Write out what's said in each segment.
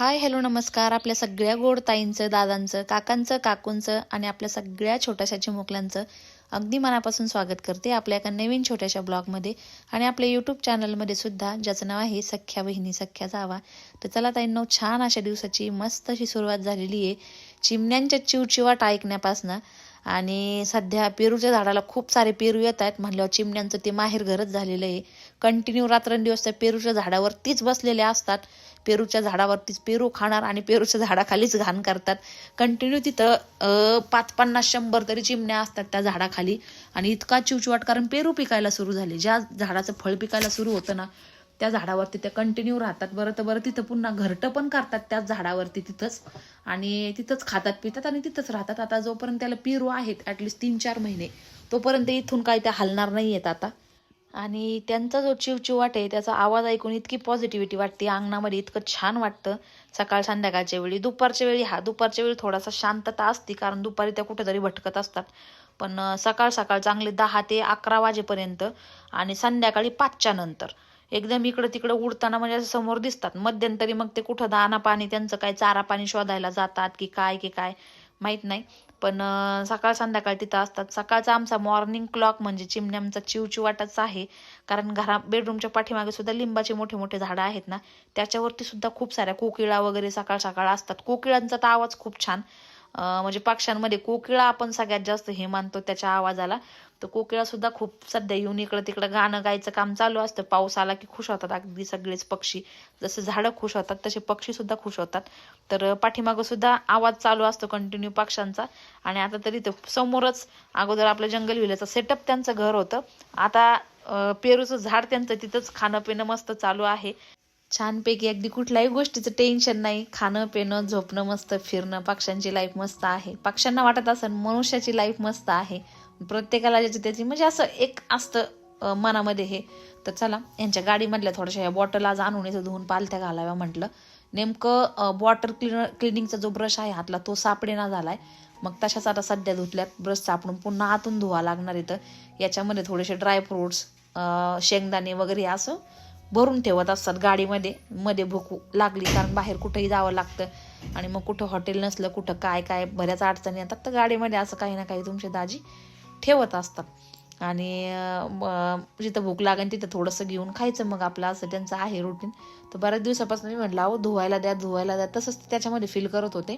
Hi hello नमस्कार. आपल्या सगळ्या गोड ताईंचं दादांचं काकांचं काकूंचं आणि आपल्या सगळ्या छोट्याशा चिमुकल्यांचं अगदी मनापासून स्वागत करते आपल्या एका नवीन छोट्याशा ब्लॉगमध्ये आणि आपल्या यूट्यूब चॅनलमध्ये सुद्धा ज्याचं नाव आहे सख्या बहिणी सख्या जावा. तर चला ताईंनो छान अशा दिवसाची मस्त अशी सुरुवात झालेली आहे. चिमण्यांच्या चिवचिवाट ऐकण्यापासनं आणि सध्या पेरूच्या झाडाला खूप सारे पेरू येत आहेत म्हणल्यावर चिमण्यांचं ते माहेर घरच झालेलं आहे. कंटिन्यू रात्रंदिवस त्या पेरूच्या झाडावरतीच बसलेल्या असतात. पेरूच्या झाडावरतीच पेरू खाणार आणि पेरूच्या झाडाखालीच घाण करतात. कंटिन्यू तिथं पाच पन्नास शंभर तरी चिमण्या असतात त्या झाडाखाली. आणि इतका चिवचिवाट कारण पेरू पिकायला सुरू झाले. ज्या झाडाचं फळ पिकायला सुरू होतं ना त्या झाडावरती त्या कंटिन्यू राहतात. बरं तर बरं तिथं पुन्हा घरटं पण करतात त्याच झाडावरती तिथंच. आणि तिथंच खातात पितात आणि तिथंच राहतात. आता जोपर्यंत त्याला पेरू आहेत ॲटलिस्ट तीन चार महिने तोपर्यंत इथून काय त्या हलणार नाही आहेत आता. आणि त्यांचा जो चिवचिवाट आहे त्याचा आवाज ऐकून इतकी पॉझिटिव्हिटी वाटते. अंगणामध्ये इतकं छान वाटतं. सकाळ संध्याकाळच्या वेळी दुपारच्या वेळी हा दुपारच्या वेळी थोडासा शांतता असते कारण दुपारी त्या कुठेतरी भटकत असतात. पण सकाळ सकाळ चांगले दहा ते अकरा वाजेपर्यंत आणि संध्याकाळी पाचच्या नंतर. एकदम इकडं तिकडं उडताना म्हणजे असं समोर दिसतात. मध्यंतरी मग ते कुठं दाना पाणी त्यांचं काय चारा पाणी शोधायला जातात की काय की काय माहीत नाही. पण सकाळ संध्याकाळ तिथं असतात. सकाळचा आमचा मॉर्निंग क्लॉक म्हणजे चिमण्यांचा चिवचिवाटाच आहे. कारण घरा बेडरूमच्या पाठीमागे सुद्धा लिंबाचे मोठे मोठे झाडं आहेत ना. त्याच्यावरती सुद्धा खूप साऱ्या कोकिळा वगैरे सकाळ सकाळ असतात. कोकिळांचा तर आवाज खूप छान. म्हणजे पक्ष्यांमध्ये कोकिळा आपण सगळ्यात जास्त हे मानतो त्याच्या आवाजाला. तर कोकिळा सुद्धा खूप सध्या येऊन इकडं तिकडं गाणं गायचं काम चालू असतं. पाऊस आला की खुश होतात अगदी सगळेच पक्षी. जसे झाडं खुश होतात तसे पक्षी सुद्धा खुश होतात. तर पाठीमागं सुद्धा आवाज चालू असतो कंटिन्यू पक्ष्यांचा. आणि आता तरी तर समोरच अगोदर आपलं जंगल विल्याचं सेटअप त्यांचं घर होतं. आता पेरूचं झाड त्यांचं तिथंच खाणं पिणं मस्त चालू आहे. छानपैकी अगदी कुठल्याही गोष्टीचं टेन्शन नाही. खाणं पिणं झोपणं मस्त फिरणं पक्ष्यांची लाईफ मस्त आहे. पक्ष्यांना वाटत असेल मनुष्याची लाईफ मस्त आहे. प्रत्येकाला ज्याची त्याची म्हणजे असं एक असतं मनामध्ये हे. तर चला यांच्या गाडीमधल्या थोड्याशा ह्या बॉटल आज आणून इथं धुवून पालथ्या घालाव्या म्हटलं. नेमकं वॉटर क्लिनर क्लिनिंगचा जो ब्रश आहे हातला तो सापडेना झालाय. मग तशाच आता सध्या धुतल्यात. ब्रश सापडून पुन्हा आतून धुवा लागणार इथं. याच्यामध्ये थोडेसे ड्रायफ्रूट्स शेंगदाणे वगैरे असं भरून ठेवत असतात गाडीमध्ये. मध्ये भूक लागली कारण बाहेर कुठंही जावं लागतं. आणि मग कुठं हॉटेल नसलं कुठं काय काय बऱ्याच अडचणी येतात. तर गाडीमध्ये असं काही ना काही तुमचे दाजी ठेवत असतात. आणि जिथं भूक लागेल तिथं थोडंसं घेऊन खायचं मग आपलं असं त्यांचं आहे रुटीन तर बऱ्याच दिवसापासून मी म्हटलं अहो धुवायला द्या धुवायला द्या. तसंच त्याच्यामध्ये फील करत होते.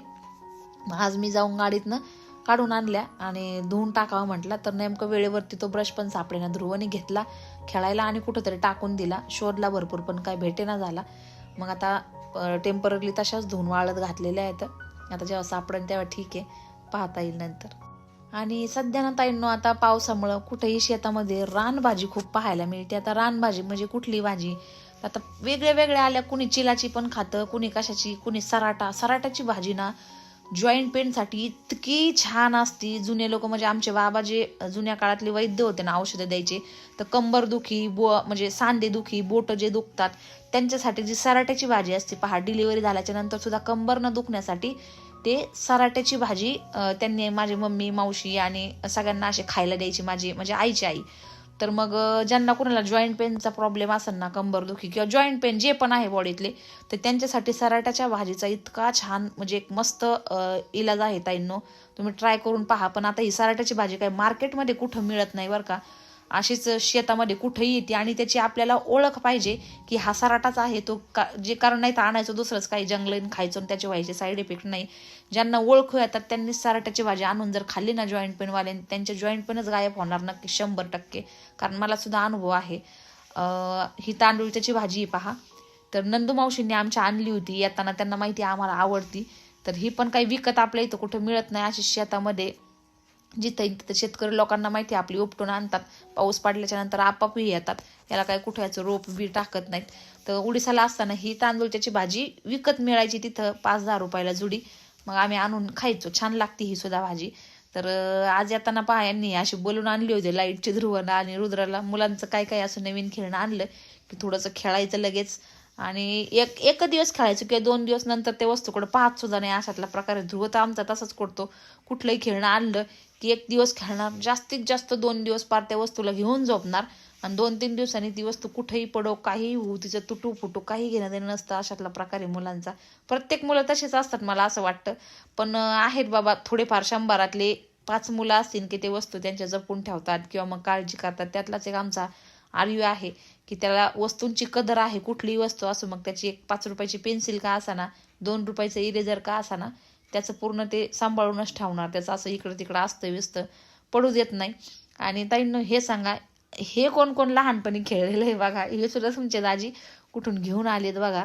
मग आज मी जाऊन गाडीतनं काढून आणल्या आणि धुवून टाकावं म्हटलं. तर नेमकं वेळेवरती तो ब्रश पण सापडेना. ध्रुवने घेतला. खेळायला आणि कुठंतरी टाकून दिला. शोधला भरपूर पण काय भेटेना झाला. मग आता टेंपररी तशाच धुवून वाळत घातलेल्या आहेत. आता जेव्हा सापडेल तेव्हा ठीक आहे. पाहता येईल नंतर. आणि सध्या ना ताईंनो आता पावसामुळं कुठेही शेतामध्ये रानभाजी खूप पाहायला मिळते. आता रानभाजी म्हणजे कुठली भाजी? आता वेगळ्या वेगळ्या आल्या. कुणी चिलाची पण खातं कुणी कशाची कुणी सराटा. सराटाची भाजी ना जॉईंट पेनसाठी इतकी छान असती. जुने लोक म्हणजे आमचे बाबा जे जुन्या काळातले वैद्य होते ना औषधं द्यायचे तर कंबर दुखी बो म्हणजे सांधे दुखी बोटं जे दुखतात त्यांच्यासाठी जी सराट्याची भाजी असते पहा डिलिव्हरी झाल्याच्यानंतर सुद्धा कंबर न दुखण्यासाठी ते सराट्याची भाजी त्यांनी माझी मम्मी मावशी आणि सगळ्यांना असे खायला द्यायची माझी म्हणजे आईची आई. तर मग ज्यांना कोणाला जॉईंट पेनचा प्रॉब्लेम असेल ना कंबर दुखी किंवा जॉईंट पेन जे पण आहे बॉडीतले तर त्यांच्यासाठी सराट्याच्या भाजीचा इतका छान म्हणजे एक मस्त इलाज आहे ताईंनो. तुम्ही ट्राय करून पहा पण आता ही सराट्याची भाजी काय मार्केटमध्ये कुठं मिळत नाही बरं का. अशीच शेतामध्ये कुठेही येते आणि त्याची आपल्याला ओळख पाहिजे की हा सराटाच आहे तो का जे कारण नाही तर आणायचं दुसरंच काही जंगलीन खायचं आणि त्याचे व्हायचे साईड इफेक्ट नाही. ज्यांना ओळखू येतात त्यांनी सराटाची भाजी आणून जर खाल्ली ना जॉईंट पेनवाले त्यांचे जॉईंट पेनच गायब होणार नक्की शंभर टक्के. कारण मला सुद्धा अनुभव आहे. ही तांदूळच्याची भाजी पहा. तर नंदू मावशींनी आमच्या आणली होती येताना त्यांना माहिती आम्हाला आवडती. तर ही पण काही विकत आपल्या इथं कुठं मिळत नाही अशी शेतामध्ये. जिथं तिथं शेतकरी लोकांना माहिती आहे आपली उपटून आणतात. पाऊस पडल्याच्या नंतर आपापही येतात. याला काय कुठं याचं रोप बी टाकत नाहीत. तर उडीसाला असताना ही तांदूळच्याची भाजी विकत मिळायची तिथं पाच दहा रुपयाला जुडी. मग आम्ही आणून खायचो. छान लागते ही सुद्धा भाजी. तर आज येताना पहा यांनी अशी बोलून आणली होती लाईटची ध्रुवना आणि रुद्राला. मुलांचं काय काय असं नवीन खेळणं आणलं की थोडंसं खेळायचं लगेच. आणि एक एक दिवस खेळायचो किंवा दोन दिवस नंतर ते वस्तूकडे पाहत सुद्धा नाही अशातला प्रकारे ध्रुव तर आमचा तसाच करतो. कुठलंही खेळणं आणलं की एक दिवस खेळणार जास्तीत जास्त दोन दिवस पार त्या वस्तूला घेऊन झोपणार आणि दोन तीन दिवसांनी ती वस्तू कुठेही पडो काहीही होऊ तिचं तुटू फुटू काही घेणं देणं नसतं अशातला प्रकारे मुलांचा. प्रत्येक मुलं तसेच असतात मला असं वाटतं. पण आहेत बाबा थोडेफार शंभरातले पाच मुलं असतील की ते वस्तू त्यांच्या जपून ठेवतात किंवा मग काळजी करतात. त्यातलाच एक आमचा आर्यू आहे. की त्याला वस्तूंची कदर आहे कुठलीही वस्तू असो मग त्याची एक पाच रुपयाची पेन्सिल का असाना दोन रुपयाचं इरेजर का असाना त्याचं पूर्ण ते सांभाळूनच ठेवणार. त्याचं असं इकडं तिकडं असतं व्यस्त पडू देत नाही. आणि ताईंनो हे सांगा हे कोण कोण लहानपणी खेळलेलं आहे बघा हे सुद्धा तुमचे दाजी कुठून घेऊन आलेत बघा.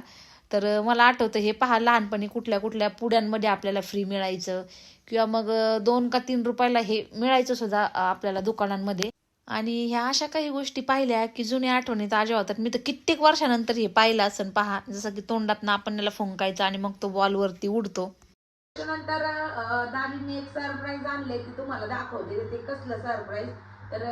तर मला आठवतं हे पहा लहानपणी कुठल्या कुठल्या पुड्यांमध्ये आपल्याला फ्री मिळायचं किंवा मग दोन का तीन रुपयाला हे मिळायचं सुद्धा आपल्याला दुकानांमध्ये. आणि ह्या अशा काही गोष्टी पाहिल्या की जुन्या आठवणी ताज्या होतात मी तर कित्येक वर्षानंतर हे पाहिलं असं पहा. जसं की तोंडात आपण याला फुंकायचं आणि मग तो बॉलवरती उडतो. त्याच्यानंतर अं, दादीने एक सरप्राईज आणले की तुम्हाला दाखवते. ते कसलं सरप्राईज तर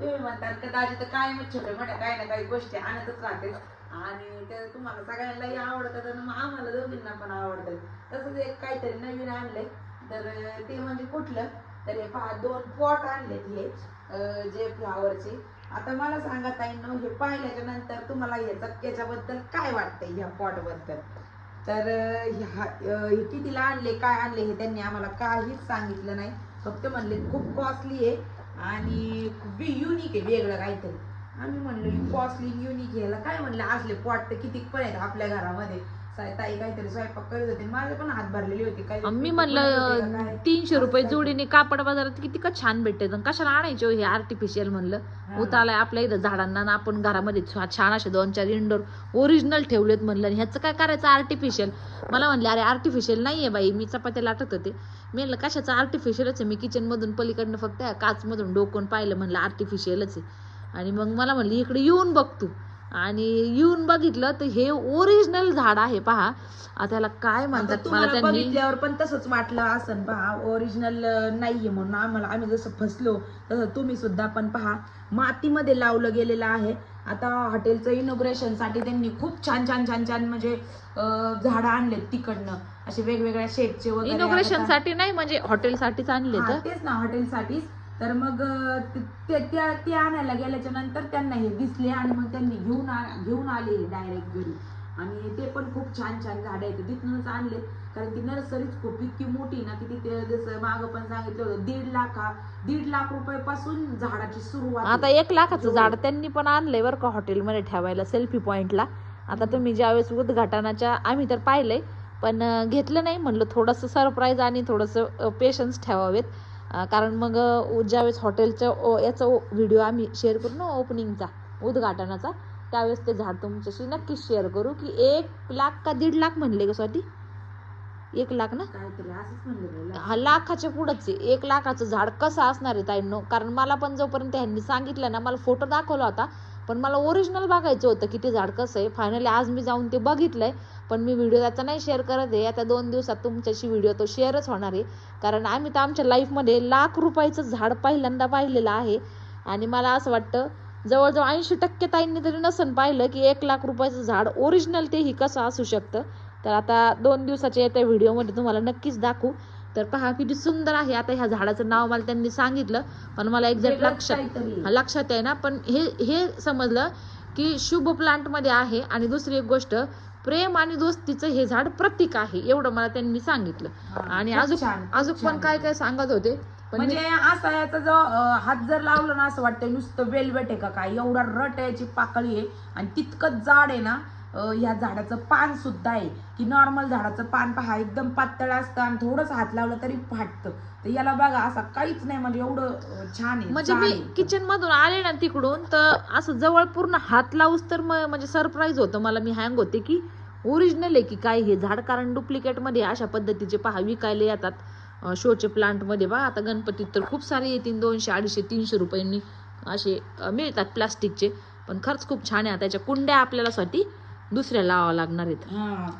तुम्ही म्हणतात का दाजी तर काय छोटे मोठ्या काही ना काही गोष्टी आणतच राहते. आणि ते तुम्हाला सगळ्यांनाही आवडतात आणि मग आम्हाला दोघींना पण आवडतं तसंच एक काहीतरी नवीन आणलंय. तर ते म्हणजे कुठलं? तर हे पहा दोन पॉट आणलेत हे जे फ्लावरचे आता मला सांगा ताईंनो हे पाहिल्याच्या नंतर तुम्हाला ह्याचा याच्याबद्दल काय वाटतंय ह्या पॉटबद्दल तर ह्या- हे कितीला आणले काय आणले हे त्यांनी आम्हाला काहीच सांगितलं नाही. फक्त म्हणले खूप कॉस्टली आहे आणि बी युनिक आहे वेगळं काहीतरी. आम्ही म्हणलो कॉस्टली युनिक ह्याला काय म्हणलं असले पॉट तर किती पण आहेत आपल्या घरामध्ये. ताई काहीतरी स्वयंपाक करत होते. माझे पण हात भरलेले होते. काही मी म्हणलं काय? तीनशे रुपये जोडीने कापड बाजारात किती का छान भेटते. कशाला आणायचे हो हे आर्टिफिशियल म्हणलं. उतालाय आपल्या इथं झाडांना आपण घरामध्ये छान असे दोन चार इंडोर ओरिजिनल ठेवलेत म्हणलं. आणि ह्याचं काय करायचं आर्टिफिशियल मला म्हणले अरे आर्टिफिशियल नाहीये बाई मी चपात्या लाटत होते. मी म्हणलं कशाचं आर्टिफिशियलच आहे? मी किचन मधून पलीकडनं फक्त काचमधून डोकून पाहिलं. म्हणलं आर्टिफिशियलच आहे. आणि मग मला म्हणली इकडे येऊन बघ तू. आणि येऊन बघितलं तर हे ओरिजिनल झाड आहे पहा. आता त्याला काय म्हणतात मला तुम्हाला त्यांनी? बघितल्यावर पण तसंच वाटलं असं पहा. ओरिजिनल नाहीये म्हणून आम्हाला आम्ही जसं फसलो तसं तुम्ही सुद्धा पण पहा. मातीमध्ये लावलं गेलेलं आहे. आता हॉटेलचं इनोग्रेशनसाठी त्यांनी खूप छान छान छान छान म्हणजे अं, झाडं आणलेत तिकडनं. असे वेगवेगळ्या शेपचे वगैरे इनोग्रेशन आता- साठी नाही म्हणजे हॉटेलसाठीच आणले हा, तर तेच ना हॉटेलसाठीच तर मग ते- त्या- ते आणायला गेल्याच्यानंतर त्यांना हे दिसले आणि मग त्यांनी घेऊन आ- घेऊन आले डायरेक्ट घरी. आणि ते पण खूप छान छान झाडं आहेत. तिथूनच आणले कारण ती नर्सरीच खूप इतकी मोठी ना की तिथे जसं मागं पण सांगितलं होतं दीड लाखा दीड लाख रुपयापासून झाडाची सुरुवात आता. एक लाखाचं. झाड त्यांनी पण आणलंय बरं का हॉटेलमध्ये ठेवायला सेल्फी पॉइंटला आता तुम्ही ज्यावेळेस उद्घाटनाच्या आम्ही तर पाहिलंय. पण घेतलं नाही म्हणलं थोडंसं सरप्राईज आणि थोडंसं पेशन्स ठेवावेत. कारण मग ज्यावेळेस हॉटेलचं ओ- याचा व्हिडिओ आम्ही शेअर करू ना ओपनिंगचा उद्घाटनाचा त्यावेळेस ते झाड तुमच्याशी नक्कीच शेअर करू की एक लाख का दीड लाख म्हणले का स्वाती एक लाख ना. हा लाखाच्या पुढंच आहे. एक लाखाचं झाड कसं असणार आहे ताईंनो? कारण मला पण जोपर्यंत ह्यांनी सांगितलं ना मला फोटो दाखवला होता पण मला ओरिजिनल बघायचं होतं की ते झाड कसं आहे. फायनली आज मी जाऊन ते बघितलंय. पण मी व्हिडिओ त्याचा नाही शेअर करत आहे. आता दोन दिवसात तुमच्याशी व्हिडिओ तो शेअरच होणार आहे. कारण आम्ही तर आमच्या लाईफमध्ये लाख रुपयाचं झाड पहिल्यांदा पाहिलेलं आहे. आणि मला असं वाटतं जवळजवळ ऐंशी टक्के ताईंनी तरी नसन पाहिलं की एक लाख रुपयाचं झाड ओरिजिनल तेही कसं असू शकतं. तर आता दोन दिवसाच्या येत्या व्हिडिओमध्ये तुम्हाला नक्कीच दाखवू. तर पहा किती सुंदर आहे. आता ह्या झाडाचं नाव मला त्यांनी सांगितलं पण मला एक्झॅक्ट लक्षात. हा, लक्षात आहे ना. पण हे हे समजलं की शुभ प्लांटमध्ये आहे. आणि दुसरी एक गोष्ट प्रेम आणि दोस्तीचं हे झाड प्रतीक आहे एवढं मला त्यांनी सांगितलं. आणि अजून अजून पण. काय काय सांगत होते? म्हणजे असा याचा जो हात जर लावला ना असं वाटतं नुसतं वेलवेट आहे का काय? एवढा रट याची पाकळी आहे. आणि तितकंच जाड आहे ना ह्या झाडाचं पान सुद्धा आहे. की नॉर्मल झाडाचं पान पहा एकदम पातळ असतं आणि थोडंसं हात लावलं तरी फाटतं. तर याला बघा असं काहीच नाही म्हणजे एवढं छान आहे म्हणजे मी. किचन मधून आले ना तिकडून तर असं जवळ पूर्ण हात लावूस तर म्हणजे सरप्राईज होतं. मला मी हँग होते की ओरिजिनल आहे की काय हे झाड? कारण डुप्लिकेटमध्ये अशा पद्धतीचे पहा विकायला येतात. शोचे प्लांटमध्ये बा आता गणपतीत तर खूप सारे येतील दोनशे अडीचशे तीनशे रुपयांनी असे मिळतात प्लास्टिकचे पण खर्च खूप छान आहे. त्याच्या कुंड्या आपल्याला साठी दुसऱ्या लावा लागणार आहेत.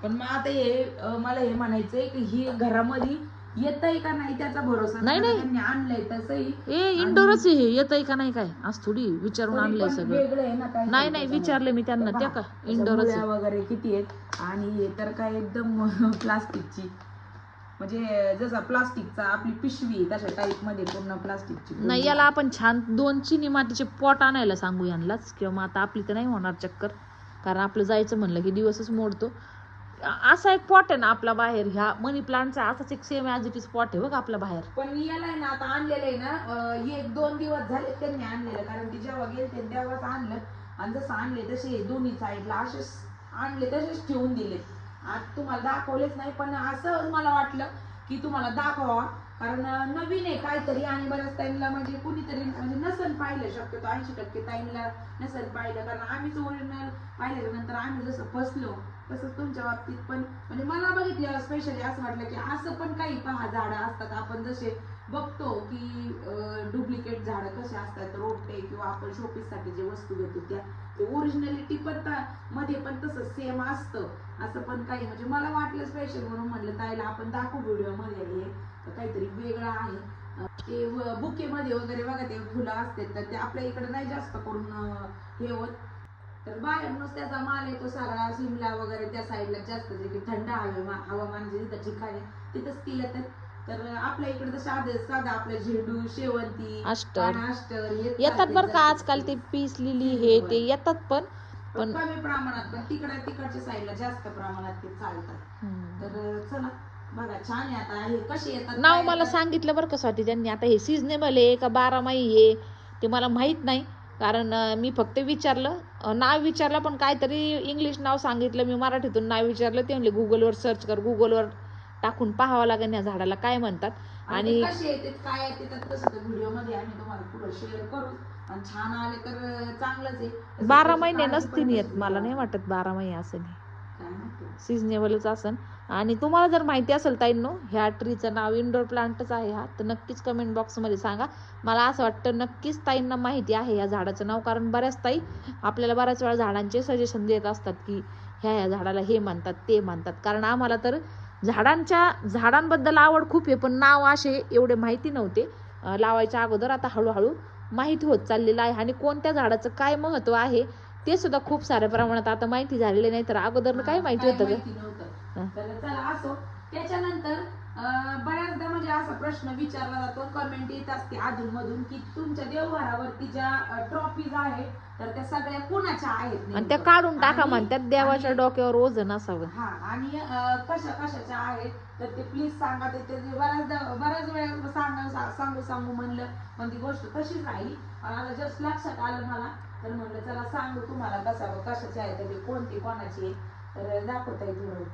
पण मग आता हे मला हे म्हणायचंय की ही घरामध्ये येतंय का नाही त्याचा भरोसा? नाही, नाही. त्यांनी आणलंय तसंही. ए इंडोरच आहे. हे येतंय का नाही काय? आज थोडी विचारून तरी आणलंय पण सगळं. वेगळं आहे ना नाही नाही त्याच्यामध्ये. विचारले मी त्यांना. त्या का? त्याच्या इंडोरच मुळ्या वगैरे किती आहेत? आणि हे तर काय एकदम प्लास्टिकची. म्हणजे जसा प्लास्टिकचा आपली पिशवी तशा टाईपमध्ये पूर्ण प्लास्टिकची. नाही याला आपण छान दोन चिनी मातीचे पॉट आणायला सांगू यांनाच. किंवा मग आता आपली तर नाही होणार चक्कर. कारण आपलं जायचं म्हणलं की दिवसच मोडतो. असा एक पॉट आहे ना आपला बाहेर. ह्या मनी प्लांटचा असाच एक same as it is pot आहे बघ आपला बाहेर. पण याला आहे ना आता आणलेलं आहे ना अं, एक दोन दिवस झाले त्यांनी आणलेलं कारण की जेव्हा गेलते तेव्हाच आणलं. आणि जसं आणले तसे दोन्ही साईडला असेच आणले तसेच ठेवून दिले. आज तुम्हाला दाखवलेच नाही पण असं मला वाटलं की तुम्हाला दाखवा कारण अं, नवीन आहे काहीतरी आणि बऱ्याच टाइमला म्हणजे कुणीतरी म्हणजे नसन पाहिलं शक्यतो ऐंशी टक्के टाइमला नसन पाहिलं. कारण आम्हीच ओरिजिनल पाहिल्याच्या नंतर आम्ही जसं फसलो तसंच तुमच्या बाबतीत पण म्हणजे मला बघितलं स्पेशली असं वाटलं की असं पण काही पहा झाडं असतात. आपण जसे बघतो की डुप्लिकेट झाडं कसे असतात रोपटे किंवा आपण शोपीससाठी जे वस्तू घेतो त्या ते ओरिजिनॅलिटी पण मध्ये पण तसं सेम असतं. असं पण काही म्हणजे मला वाटलं स्पेशल म्हणून म्हणलं ताईला आपण दाखवू व्हिडिओमध्ये हे तर काहीतरी वेगळं आहे. ते बुकेमध्ये वगैरे बघा ते फुलं असतात तर ते आपल्या इकडे नाही जास्त करून हे होत. तर बाहेरूनच त्याचा माल येतो सगळा शिमला वगैरे त्या साईडला जास्त जे की थंड हवामान हवामान जे तिथं ठिकाणी तिथंच ती येतात. तर आपल्या इकडे तर साधं साधं आपलं झेंडू शेवंती अस्टर. पानास्टर हे येतात बरं का आजकाल ते पीस लिली हे ते येतात पण पण कमी प्रमाणात पण तिकडे तिकडच्या साईडला जास्त प्रमाणात ते चालतात. तर चला बघा छान आहे आता. हे कसे येतात नाव मला? सांगितलं बरं का स्वाती त्यांनी. आता हे सिजनेबल आहे का बारामाही आहे ते मला माहीत नाही. कारण मी फक्त विचारलं. नाव विचारलं पण काहीतरी इंग्लिश नाव सांगितलं. मी मराठीतून नाव विचारलं ते म्हणले गुगलवर सर्च कर गुगलवर टाकून पाहावं लागेल या झाडाला. काय म्हणतात? आणि कसे काय येतात तसं तर व्हिडिओमध्ये आम्ही तुम्हाला पुढे शेअर करू. आणि छान आले तर चांगलंच आहे. तसं बारा महिने नसतील येत मला. नाही वाटत बारा महिने असं नाही काय माहिती. सिजनेबलच असन. आणि तुम्हाला जर माहिती असेल ताईंनो ह्या ट्रीचं नाव इंडोर प्लांटच आहे हा तर नक्कीच कमेंट बॉक्समध्ये सांगा. मला असं वाटतं नक्कीच ताईंना माहिती आहे या झाडाचं नाव कारण बऱ्याच ताई आपल्याला बऱ्याच वेळा झाडांचे सजेशन देत असतात की ह्या ह्या झाडाला हे म्हणतात ते म्हणतात. कारण आम्हाला तर झाडांच्या झाडांबद्दल आवड खूप आहे पण नाव असे एवढे माहिती नव्हते. लावायच्या अगोदर आता हळूहळू माहिती होत चाललेलं आहे आणि कोणत्या झाडाचं काय महत्त्व आहे ते सुद्धा खूप साऱ्या प्रमाणात आता माहिती झालेलं नाही तर अगोदर काय माहिती होतं तर चला असो. त्याच्यानंतर बऱ्याचदा म्हणजे असा प्रश्न विचारला जातो कमेंट येत असते अधून मधून की तुमच्या देवघरावरती ज्या ट्रॉफीज आहेत तर त्या सगळ्या कुणाच्या आहेत आणि त्या? काढून टाका म्हणतात देवाच्या डोक्यावर ओझं नसावं. हा आणि कशा कशाच्या आहेत तर ते प्लीज सांगा ते बऱ्याचदा बऱ्याच वेळा सांगा सांगू सांगू म्हणलं पण ती गोष्ट तशीच राहिली. पण आता जस्ट लक्षात आलं मला तर म्हणलं चला सांगू तुम्हाला कसा कशाची आहे तर ते कोणती कोणाची आहे तर दाखवता येईल थोडं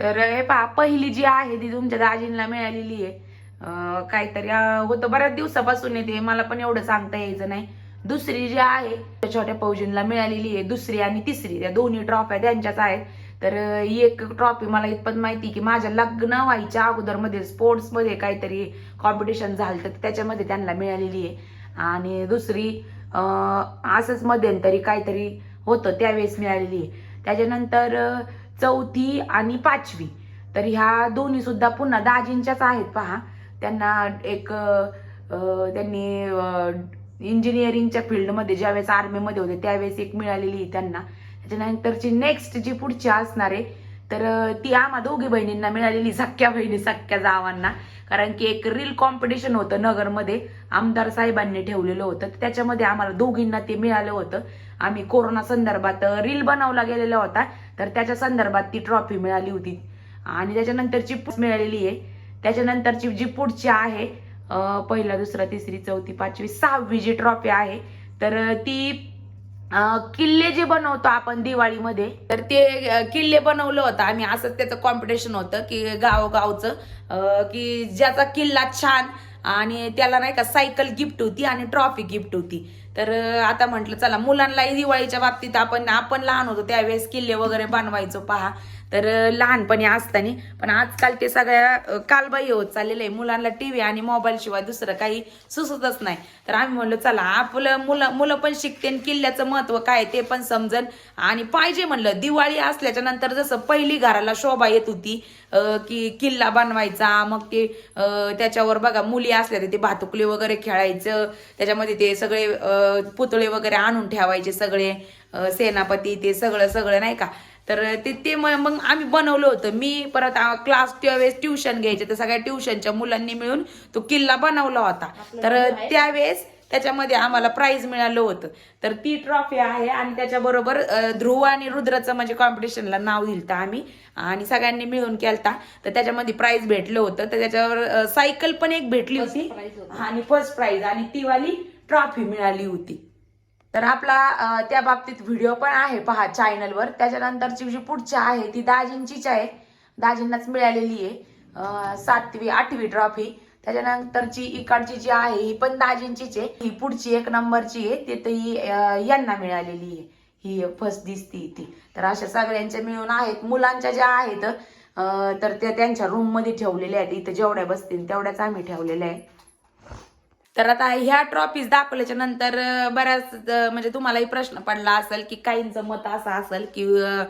तर हे पहा पहिली जी आहे ती तुमच्या दाजींना मिळालेली आहे. काहीतरी होतं बऱ्याच दिवसापासून येते मला पण एवढं सांगता यायचं नाही. दुसरी जी आहे त्या छोट्या फौजींना मिळालेली आहे दुसरी आणि तिसरी. त्या दोन्ही ट्रॉफ्या त्यांच्याच आहेत. तर एक ट्रॉफी मला इतपत माहिती की माझ्या लग्न व्हायच्या अगोदरमध्ये स्पोर्ट्समध्ये काहीतरी कॉम्पिटिशन झालं तर त्याच्यामध्ये त्यांना मिळालेली आहे. आणि दुसरी असंच मध्यंतरी काहीतरी होतं त्यावेळेस मिळालेली आहे. त्याच्यानंतर चौथी आणि पाचवी. तर ह्या दोन्ही सुद्धा पुन्हा दाजींच्याच आहेत पहा. त्यांना एक त्यांनी इंजिनिअरिंगच्या फील्डमध्ये ज्यावेळेस आर्मीमध्ये होते त्यावेळेस एक मिळालेली आहे त्यांना. त्याच्यानंतरची नेक्स्ट जी पुढची असणार आहे तर ती आम्हा दोघी बहिणींना मिळालेली सख्या बहिणी सख्या जावांना. कारण की एक रील कॉम्पिटिशन होतं नगरमध्ये. आमदार साहेबांनी ठेवलेलं होतं. त्याच्यामध्ये आम्हाला दोघींना ते मिळालं होतं. आम्ही कोरोना संदर्भात रील बनवला गेलेला होता. तर त्याच्या संदर्भात ती ट्रॉफी मिळाली होती. आणि त्याच्यानंतरची मिळालेली आहे. त्याच्यानंतरची जी पुढची आहे पहिला दुसरा तिसरी चौथी पाचवी सहावी जी ट्रॉफी आहे तर ती किल्ले जे बनवतो आपण दिवाळीमध्ये तर ते किल्ले बनवलं होतं. आम्ही असंच त्याचं कॉम्पिटिशन होतं की गावगावचं की ज्याचा किल्ला छान आणि त्याला नाही का सायकल गिफ्ट होती आणि ट्रॉफी गिफ्ट होती. तर आता म्हटलं चला मुलांनाही दिवाळीच्या बाबतीत आपण आपण लहान होतो त्यावेळेस किल्ले वगैरे बनवायचो पहा. तर लहानपणी असताना. पण आजकाल ते सगळ्या कालबाह्य होत चाललेलं आहे. मुलांना टीव्ही आणि मोबाईल शिवाय दुसरं काही सुचतच नाही. तर आम्ही म्हणलो चला आपलं मुलं मुलं पण शिकते किल्ल्याचं महत्त्व काय ते पण समजन. आणि पाहिजे म्हणलं दिवाळी असल्याच्या नंतर जसं पहिली घराला शोभा येत होती की किल्ला बनवायचा मग ते त्याच्यावर बघा मुली असल्या तर ते भातुकली वगैरे खेळायचं त्याच्यामध्ये ते सगळे पुतळे वगैरे आणून ठेवायचे सगळे सेनापती ते सगळं सगळं नाही का? तर ते ते मग आम्ही बनवलं होतं. मी परत क्लास त्यावेळेस ट्युशन घ्यायचे. तर सगळ्या ट्युशनच्या मुलांनी मिळून तो किल्ला बनवला होता. तर त्यावेळेस त्याच्यामध्ये आम्हाला प्राइज मिळालं होतं. तर ती ट्रॉफी आहे आणि त्याच्याबरोबर ध्रुव आणि रुद्राचं म्हणजे कॉम्पिटिशनला नाव दिलं आम्ही. आणि सगळ्यांनी मिळून केलता. तर त्याच्यामध्ये प्राइज भेटलं होतं. तर त्याच्यावर सायकल पण एक भेटली होती. आणि फर्स्ट प्राइज आणि ती वाली ट्रॉफी मिळाली होती. तर आपला त्या बाबतीत व्हिडिओ पण आहे पहा चॅनलवर त्याच्यानंतरची जी पुढची आहे ती दाजींचीच आहे. दाजींनाच मिळालेली आहे. सातवी आठवी ट्रॉफी त्याच्यानंतरची इकडची जी आहे ही पण दाजींचीच आहे. ही पुढची एक नंबरची आहे. ती तर ही यांना मिळालेली आहे. ही फर्स्ट दिसती ती तर अशा सगळ्यांच्या मिळून आहेत. मुलांच्या ज्या आहेत तर त्या त्यांच्या रूममध्ये ठेवलेल्या आहेत. इथं जेवढ्या बसतील तेवढ्याच आम्ही ठेवलेल्या आहे तर आता ह्या ट्रॉफीज दाखवल्याच्या नंतर बऱ्याच म्हणजे तुम्हालाही प्रश्न पडला असेल की काहींचं मत असं असेल की अं,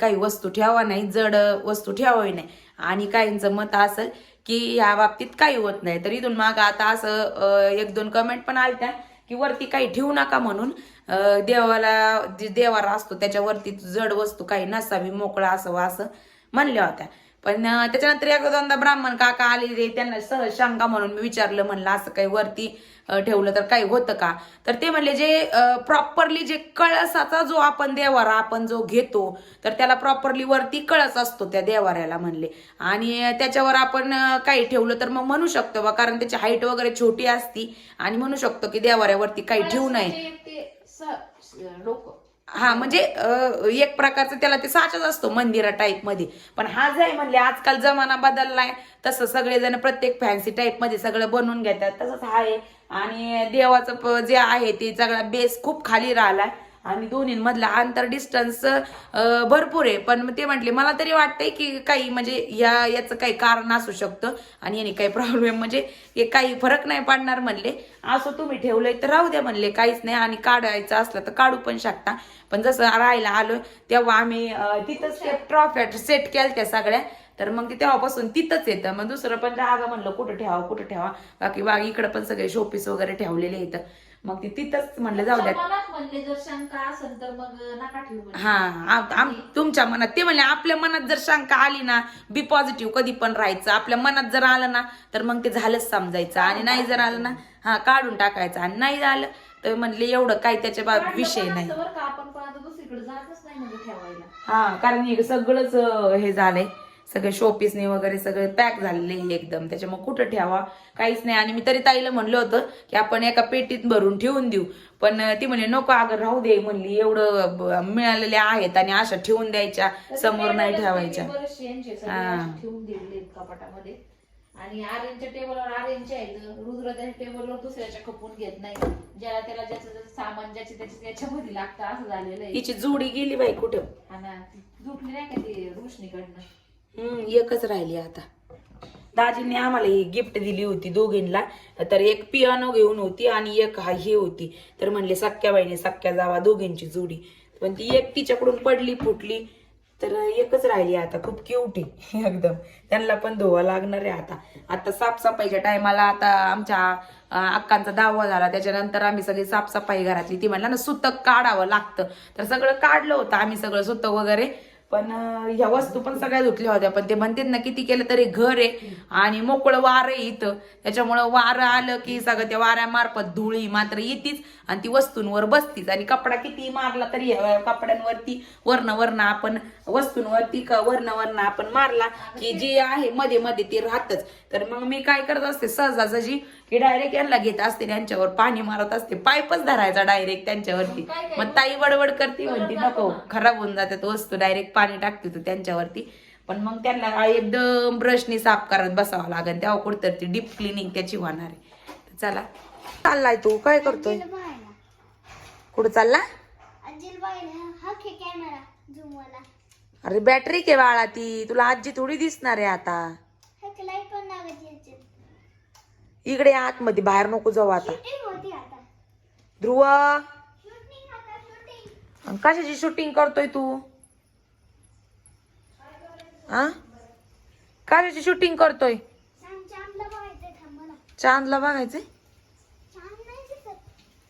काही वस्तू ठेवा नाही जड वस्तू ठेवावी नाही. आणि काहींचं मत असेल की ह्या बाबतीत काही होत नाही. तर इथून मागं आता असं एक दोन कमेंट पण आलत्या की वरती काही ठेवू नका म्हणून देवाला जे देवारा असतो त्याच्यावरती जड वस्तू काही नसावी मोकळा असावं असं म्हणल्या होत्या. पण त्याच्यानंतर एकदा दोनदा ब्राह्मण काका आले त्यांना सहज शंका म्हणून मी विचारलं म्हणलं असं काही वरती ठेवलं तर काही होतं का? तर ते म्हणले जे प्रॉपरली जे कळसाचा जो आपण देवारा आपण जो घेतो तर त्याला प्रॉपरली वरती कळस असतो त्या देवाऱ्याला म्हणले. आणि त्याच्यावर आपण काही ठेवलं तर मग म्हणू शकतो बा कारण त्याची हाईट वगैरे छोटी असती. आणि म्हणू शकतो की देवाऱ्यावरती काही ठेवू नये. हा म्हणजे एक प्रकारचं त्याला ते साचच असतो मंदिरा टाईपमध्ये. पण हा जे आहे म्हणले आजकाल जमाना बदललाय तसं सगळेजण प्रत्येक फॅन्सी टाईपमध्ये सगळं बनवून घेतात. तसंच हा आहे. आणि देवाचं जे आहे ते सगळा बेस खूप खाली राहिलाय. आणि दोन्हींमधला अंतर डिस्टन्स भरपूर आहे. पण ते म्हटले मला तरी वाटतंय की काही म्हणजे या याचं काही कारण असू शकतं. आणि याने काही प्रॉब्लेम म्हणजे हे काही फरक नाही पडणार म्हणले. असं तुम्ही ठेवलंय तर राहू द्या म्हणले काहीच नाही. आणि काढायचं असलं तर काढू पण शकता. पण जसं राहायला आलो तेव्हा आम्ही तिथंच ट्रॉफ्या सेट केल्या त्या सगळ्या. तर मग ते तेव्हापासून तिथंच येतं. मग दुसरं पण जागा म्हणलं कुठं ठेवा कुठं ठेवा बाकी बाकी इकडं पण सगळे शोपीस वगैरे ठेवलेले येतं मग ते तिथंच म्हणलं जाऊ द्या. मनात म्हणले जर शंका असेल तर मग नका ठेवू. हा आम- तुमच्या मनात ते म्हणले आपल्या मनात जर शंका आली ना बी पॉझिटिव्ह कधी पण राहायचं. आपल्या मनात जर आलं ना तर मग ते झालंच समजायचं. आणि नाही जर आलं ना हा काढून टाकायचं. आणि नाही झालं तर म्हणले एवढं काही त्याच्या बाब विषय पण नाही. असतं बरं का आपण पण आता दुसरीकडे जातच नाही म्हणजे ठेवायला. हा कारण हे सगळंच अं, हे झालंय. सगळे शोपीसने वगैरे सगळे पॅक झालेले एकदम. त्याच्यामुळे कुठं ठेवा? काहीच नाही. आणि मी तरी ताईला म्हणलं होतं की आपण एका पेटीत भरून ठेवून देऊ. पण ती म्हणली नको अगं राहू दे. म्हणली एवढं ब- मिळालेले आहेत आणि अशा ठेवून द्यायच्या समोर नाही ठेवायच्या. हा. आणि आर्यनच्या टेबलवर आर्यनचे आहेत. रुद्र त्या टेबलवर दुसऱ्याच्या खपून घेत नाही. ज्याला त्याला ज्याचं ज्याचं सामान ज्याचे त्याच्या त्याच्यामध्ये लागतं असं झालेलं आहे. हिची जोडी गेली बाई कुठं? ती झोपली नाही का ती रोशनीकडनं? हम्म एकच राहिली आता. दाजींनी आम्हाला ही गिफ्ट दिली होती दोघींना. तर एक पियानो घेऊन होती आणि एक हा ही होती. तर म्हणले सख्या बाईने सख्या जावा दोघींची जोडी. पण ती एक तिच्याकडून पडली फुटली. तर एकच राहिली आता खूप क्यूट आहे एकदम. त्यांना पण धुवा लागणार आहे आता. आता साफसफाईच्या टायमाला आता आमच्या अक्कांचा दावा झाला. त्याच्यानंतर आम्ही सगळी साफसफाई घरातली. ती म्हणला ना सुतक काढावं लागतं. तर सगळं काढलं होतं आम्ही सगळं सुतक वगैरे. पण ह्या वस्तू पण सगळ्या धुतल्या होत्या. पण ते म्हणतात ना किती केलं तरी घर आहे आणि मोकळं वारं आहे इथं. त्याच्यामुळं वारं आलं की सगळं त्या वाऱ्यामार्फत धुळी मात्र येतीच आणि ती वस्तूंवर बसतीच. आणि कपडा किती मारला तरी कपड्यांवरती वर्ण वर्ण आपण वस्तूंवरती वर्ण वर्ण आपण मारला की जे आहे मध्ये मध्ये ते राहतच. तर मग मी काय करत असते सहजासहजी की डायरेक्ट यांना घेत असते त्यांच्यावर पाणी मारत असते. पाईपच धरायचा डायरेक्ट त्यांच्यावरती. मग ताई बडबड करते म्हणते नको खराब होऊन जातात वस्तू डायरेक्ट पाणी टाकते तू त्यांच्यावरती. पण मग त्यांना एकदम ब्रशनी साफ करत बसावं लागेल. तेव्हा कुठतर ती डीप क्लिनिंग त्याची होणार आहे. चला. चाललाय तू काय करतोय? कुठं चालला? अरे बॅटरी के बाळा ती. तुला आजी थोडी दिसणार आहे आता हा लाइट पण लागायची याच्यात इकडे आतमध्ये बाहेर नको जाऊ आता. ध्रुव. कशाची शूटिंग करतोय तू? हा कशाची शूटिंग करतोय? चांदला बघायचंय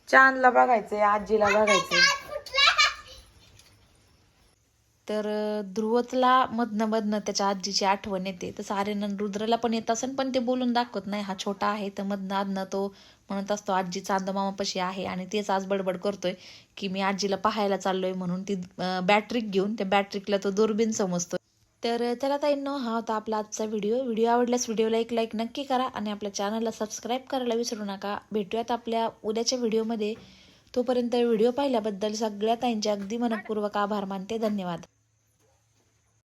चांदला बघायचंय? आजीला बघायचंय. तर ध्रुवतला मधनं मधनं त्याच्या आजीची आठवण येते. तसं आर्यन रुद्रला पण येत असेल पण ते बोलून दाखवत नाही. हा छोटा आहे तर मधनं अधनं तो म्हणत असतो आजी चांदमामापाशी आहे आणि तेच आज बडबड करतोय की मी आजीला पाहायला चाललोय म्हणून ती बॅटरीक घेऊन त्या बॅटरीकला तो दुर्बीन समजतो तर त्याला ताईंनो हा होता आपला आजचा व्हिडिओ. व्हिडिओ आवडल्यास व्हिडिओला एक लाईक नक्की करा आणि आपल्या चॅनलला सबस्क्राईब करायला विसरू नका. भेटूयात आपल्या उद्याच्या व्हिडिओमध्ये. तोपर्यंत व्हिडिओ पाहिल्याबद्दल सगळ्या ताईंचे अगदी मनपूर्वक आभार मानते. धन्यवाद.